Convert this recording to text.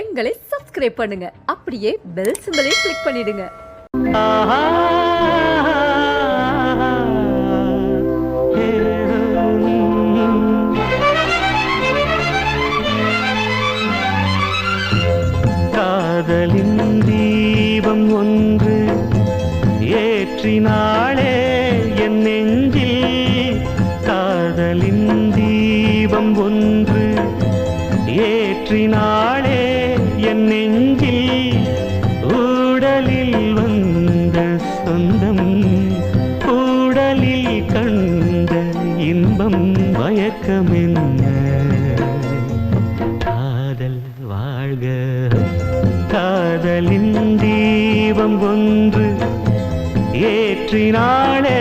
எங்களை சப்ஸ்கிரைப் பண்ணுங்க. அப்படியே பெல் சிம்பலையும் கிளிக் பண்ணிடுங்க. காதலின் தீபம் ஒன்று ஏற்றினாளே என் நெஞ்சில். காதலின் தீபம் ஒன்று ஏற்றினாள் என் நெஞ்சில் ஊடலில் வந்த சொந்தம் ஊடலில் கண்ட இன்பம் மயக்கமென்ன? காதல் வாழ்க காதலின் தீபம் ஒன்று ஏற்றினாளே.